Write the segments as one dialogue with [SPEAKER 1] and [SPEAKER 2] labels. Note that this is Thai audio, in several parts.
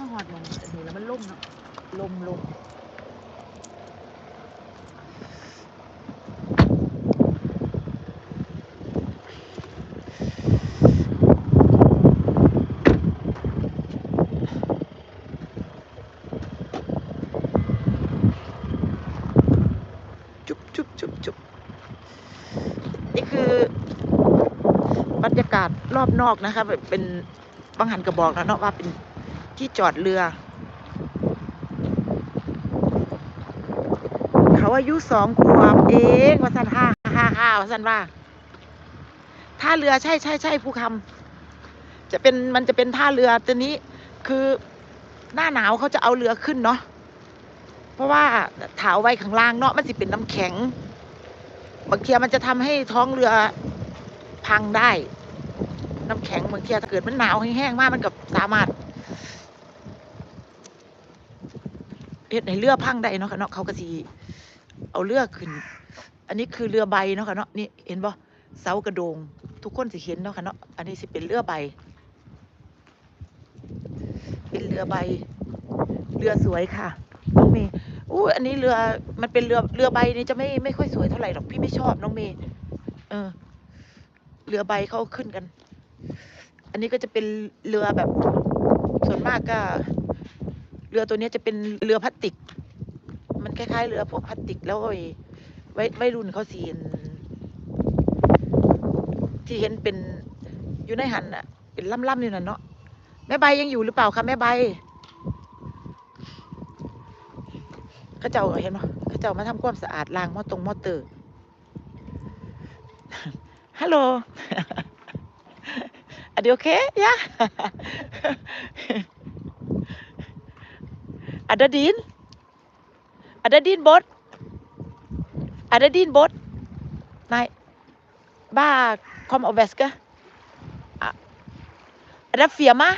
[SPEAKER 1] มาหอดมองนี่แล้วมันล่มเนาะลมลมบรรยากาศรอบนอกนะคะเป็นบางหันกระบอกนะเนาะว่าเป็น ที่จอดเรือ เขาอายุสองขวบเองว่าสันห้าห้าห้าว่าสันว่าท่าเรือใช่ใช่ใช่ผู้คำจะเป็นมันจะเป็นท่าเรือตัวนี้คือหน้าหนาวเขาจะเอาเรือขึ้นเนาะเพราะว่าถาวไว้ข้างล่างเนาะมันสิเป็นน้ำแข็งบางทีมันจะทำให้ท้องเรือพังได้ น้ำแข็งบางทีถ้าเกิดมันหนาวแห้งๆมากมันกับสามารถ เฮ็ดให้เรือพังได้เนาะค่ะเนาะเขาก็สิเอาเรือขึ้น อันนี้คือเรือใบเนาะค่ะเนาะนี่เห็นบ่เสากระโดง ทุกคนสิเห็นเนาะค่ะเนาะอันนี้สิเป็นเรือใบ เป็นเรือใบ เรือสวยค่ะน้องเมย์อู้อันนี้เรือมันเป็นเรือเรือใบนี่จะไม่ไม่ค่อยสวยเท่าไหร่หรอกพี่ไม่ชอบน้องเมย์เออ เรือใบเขาขึ้นกัน อันนี้ก็จะเป็นเรือแบบส่วนมากก็ เรือตัวนี้จะเป็นเรือพลาสติก มันคล้ายๆเรือพวกพลาสติกแล้วไอ้ไว้ไว้รุ่นเขาสีนที่เห็นเป็นอยู่ในหันอะเป็นล่ำๆอยู่นั่นเนาะแม่ใบยังอยู่หรือเปล่าคะแม่ใบเขาเจ้าเห็นไหมเขาเจ้ามาทำความสะอาดล้างมอตรงมอเตอร์ฮัลโหล Are you okay? Yeah. Ada din? Ada din bot? Ada din bot? Nej. Bare kom og vaske. Ah. Er der firma?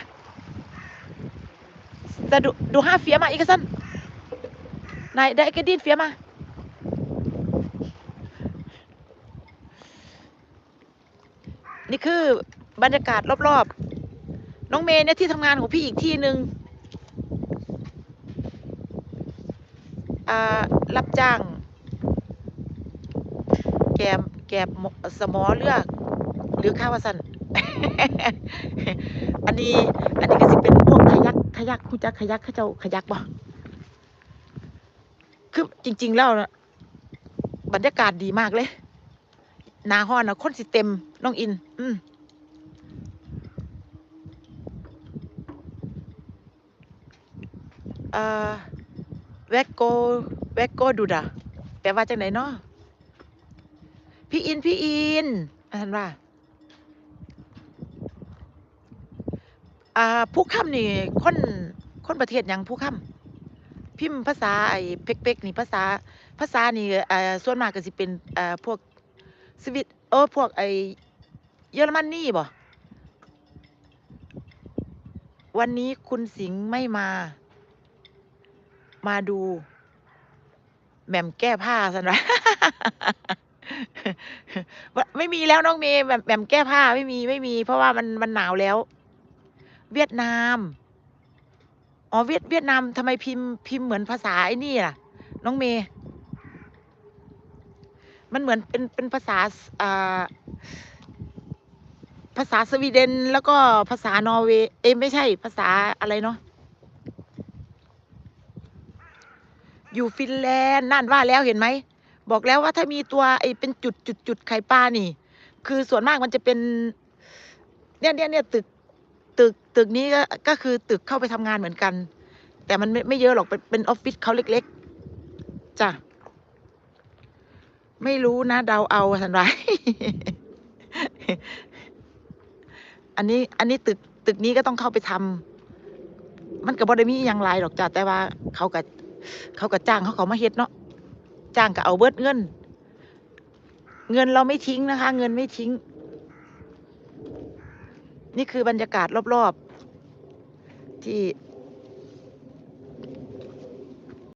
[SPEAKER 1] Så du, du har firma, ikke sant? Nej, det er ikke din firma. นี่คือบรรยากาศรอบๆ น้องเมย์เนี่ยที่ทำงานของพี่อีกที่หนึ่งอ่า รับจ้าง แกมแกมสมอเลือก หรือข้าวสันอันนี้ อันนี้ก็สิเป็นพวกขยักขยักคุณจักขยักเขาเจ้าขยักบ่คือจริง ๆ แล้วนะบรรยากาศดีมากเลยนาห้อนนะคนสิเต็มน้องอิน อืมเอ่อ แวกโกแวกโกดูดาแปลว่าจังไหนเนาะพี่อินพี่อินอันว่าอ่าผู้ค่ำนี่คนคนประเทศยังผู้ค่ำพิมพ์ภาษาไอ้เพ็กๆนี่ภาษาภาษานี่เอ่อส่วนมากก็สิเป็นเอ่อพวกสวิตเออพวกไอเยอรมันนี่บ่วันนี้คุณสิงห์ไม่มา มาดูแหม่มแก้ผ้าสันวะว่าไม่มีแล้วน้องเมย์แหม่มแก้ผ้าไม่มีไม่มี เพราะว่ามันมันหนาวแล้ว เวียดนาม อ๋อเวียดเวียดนามทำไมพิมพ์พิมพ์เหมือนภาษาไอ้นี่ล่ะ น้องเมย์มันเหมือนเป็นเป็นภาษาอ่าภาษาสวีเดนแล้วก็ภาษานอร์เวย์เอ้ไม่ใช่ภาษาอะไรเนาะ อยู่ฟินแลนด์นั่นว่าแล้วเห็นไหม บอกแล้วว่าถ้ามีตัวไอ้เป็นจุดจุดจุดไข่ปลานี่ คือส่วนมากมันจะเป็น เนี่ยเนี่ยเนี่ยตึกตึกตึกนี้ก็ก็คือตึกเข้าไปทำงานเหมือนกัน แต่มันไม่ไม่เยอะหรอกเป็นเป็นออฟฟิศเขาเล็กๆจ้ะไม่รู้นะเดาเอาสันไรอันนี้อันนี้ตึกตึกนี้ก็ต้องเข้าไปทำมันกับบอดมีอย่างไรหรอกจ้ะแต่ว่าเขากับ เขาก็จ้างเขาเขามาเฮ็ดเนาะจ้างก็เอาเบิดเงิน เงินเราไม่ทิ้งนะคะ เงินไม่ทิ้ง นี่คือบรรยากาศรอบๆที่